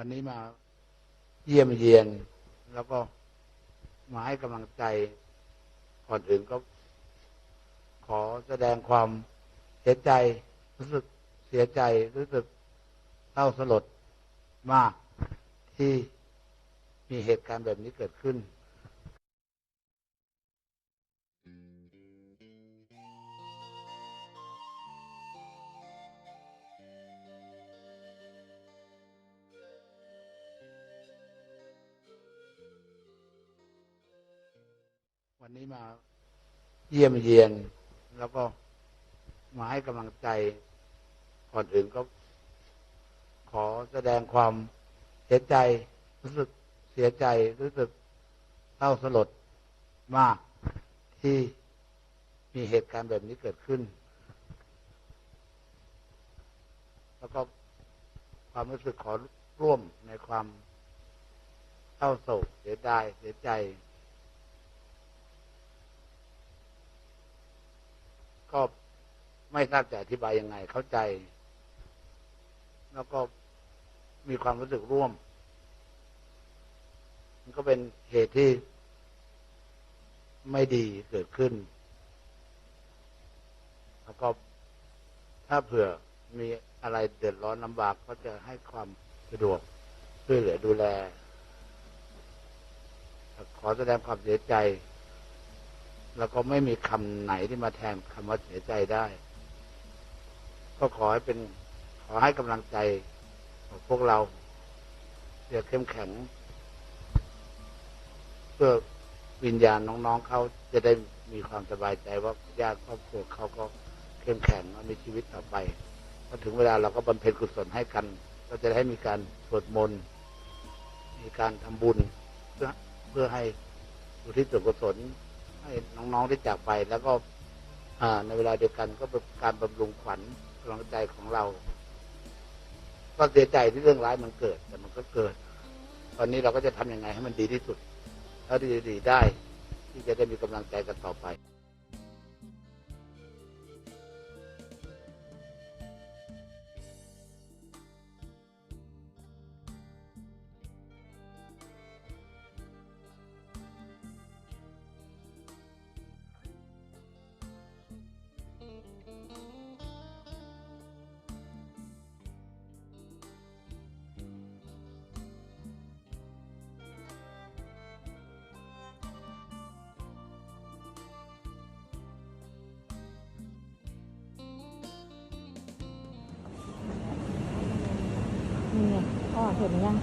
วันนี้มาเยี่ยมเยียน แล้วก็มาให้กำลังใจก่อนอื่นก็ ขอแสดงความเสียใจ รู้สึกเสียใจรู้สึกเศร้าสลดมากที่มีเหตุการณ์แบบนี้เกิดขึ้น วันนี้มาเยี่ยมเยียน แล้วก็มาให้กำลังใจก่อนอื่นก็ ขอแสดงความเสียใจ รู้สึกเสียใจรู้สึกเศร้าสลดมากที่มีเหตุการณ์แบบนี้เกิดขึ้น แล้วก็ความรู้สึกขอร่วมในความเศร้าโศกเสียดายเสียใจ ก็ไม่ทราบจะอธิบายยังไง เข้าใจ แล้วก็มีความรู้สึกร่วม มันก็เป็นเหตุที่ไม่ดีเกิดขึ้น แล้วก็ถ้าเผื่อมีอะไรเดือดร้อนลำบากก็จะให้ความสะดวกช่วยเหลือดูแล ขอแสดงความเสียใจ แล้วก็ไม่มีคำไหนที่มาแทนคำว่าเสียใจได้ ก็ขอให้เป็นขอให้กำลังใจของพวกเราเดี๋ยวเข้มแข็ง เพื่อวิญญาณน้องๆเขาจะได้มีความสบายใจว่าญาติครอบครัวเขาก็เข้มแข็งมีชีวิตต่อไปพอถึงเวลาเราก็บำเพ็ญกุศลให้กัน ก็จะได้มีการสวดมนต์มีการทำบุญ เพื่อเพื่อให้อุทิศส่วนกุศล ให้น้องๆได้จากไป แล้วก็ในเวลาเดียวกันก็เป็นการบำรุงขวัญกำลังใจของเรา ก็เสียใจที่เรื่องร้ายมันเกิด แต่มันก็เกิด ตอนนี้เราก็จะทำยังไงให้มันดีที่สุดเท่าที่จะดีได้ ที่จะได้มีกำลังใจกันต่อไป นี่พ่อเห็นยัง